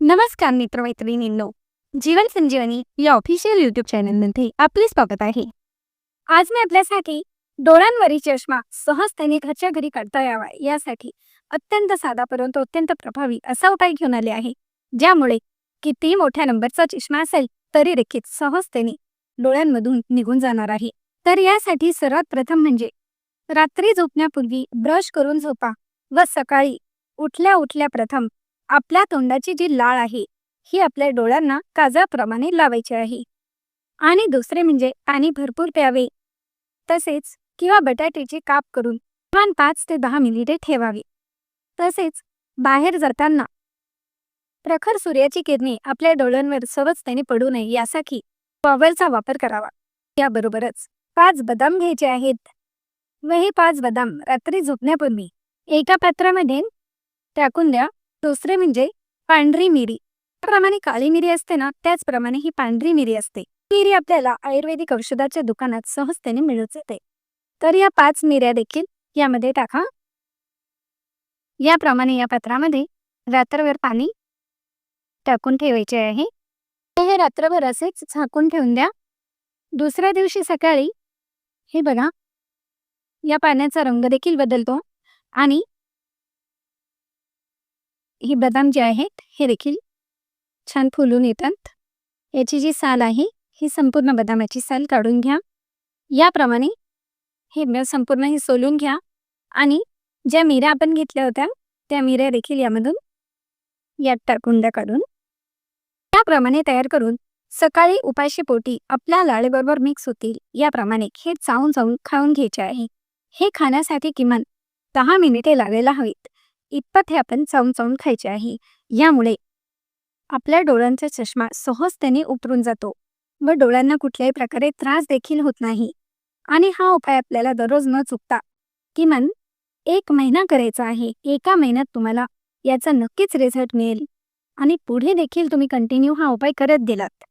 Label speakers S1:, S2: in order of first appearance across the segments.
S1: नमस्कार मित्रमैत्रिणींनो जीवन संजीवनी या official YouTube चॅनलमध्ये आपले स्वागत आहे आज मी आपल्यासाठी डोळ्यांवरील चष्मा सहजतेने घरच्या घरी काढता यावा यासाठी अत्यंत साधा परंतु अत्यंत प्रभावी असा उपाय घेऊन आले आहे ज्यामुळे किती मोठ्या नंबरचा चष्मा असेल तरी देखील सहजतेने डोळ्यांमधून निघून जाणार आहे तर यासाठी सर्वात प्रथम म्हणजे रात्री झोपण्यापूर्वी ब्रश करून झोपा व सकाळी उठल्या उठल्या प्रथम आपल्या तोंडाची जी लाळ आहे ही आपल्या डोळ्यांना काजळाप्रमाणे लावायची आहे. आणि दुसरे म्हणजे पाणी भरपूर प्यावे. तसेच किंवा बटाट्याचे काप करून किमान पाच ते दहा मिनिटे ठेवावे. तसेच बाहेर जाताना प्रखर सूर्याची किरणे आपल्या डोळ्यांवर सहजतेने पडू नये यासाठी पॉवरचा वापर करावा. याबरोबरच पाच बदाम घ्यायचे आहेत. व हे पाच बदाम रात्री झोपण्यापूर्वी एका पात्रामध्ये टाकून द्या. दुसरे म्हणजे पांढरी मिरी. त्याप्रमाणे काळी मिरी असते ना त्याचप्रमाणे ही पांढरी मिरी असते. मिरी आपल्याला आयुर्वेदिक औषधाच्या दुकानात सहजतेने मिळत जाते. तर या पाच मिऱ्या देखील यामध्ये टाका. याप्रमाणे या पात्रामध्ये रात्रभर पाणी टाकून ठेवायचे आहे. हे रात्रभर असेच झाकून ठेवून द्या. दुसऱ्या दिवशी सकाळी हे बघा या पाण्याचा रंग देखील बदलतो. आणि ही बदाम जे आहेत हे देखील छान फुलून येतात. याची जी साल आहे ही संपूर्ण बदामाची साल काढून घ्या. याप्रमाणे हे संपूर्ण हे सोलून घ्या. आणि ज्या मिऱ्या आपण घेतल्या होत्या त्या मिऱ्या देखील यामधून यात टाकून द्या काढून. त्याप्रमाणे तयार करून सकाळी उपाशी पोटी आपल्या लाळेबरोबर मिक्स होतील. याप्रमाणे हे चावून चावून खाऊन घ्यायचे आहे. हे खाण्यासाठी किमान दहा मिनिटे लागायला हवीत. इतपत हे आपण चावून चावून खायचे आहे. यामुळे आपल्या डोळ्यांचा चष्मा सहजतेने उतरून जातो व डोळ्यांना कुठल्याही प्रकारे त्रास देखील होत नाही. आणि हा उपाय आपल्याला दररोज न चुकता किमान एक महिना करायचा आहे. एका महिन्यात तुम्हाला याचा नक्कीच रिझल्ट मिळेल. आणि पुढे देखील तुम्ही कंटिन्यू हा उपाय करत गेलात.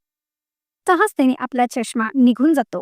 S1: सहजतेने आपला चष्मा निघून जातो.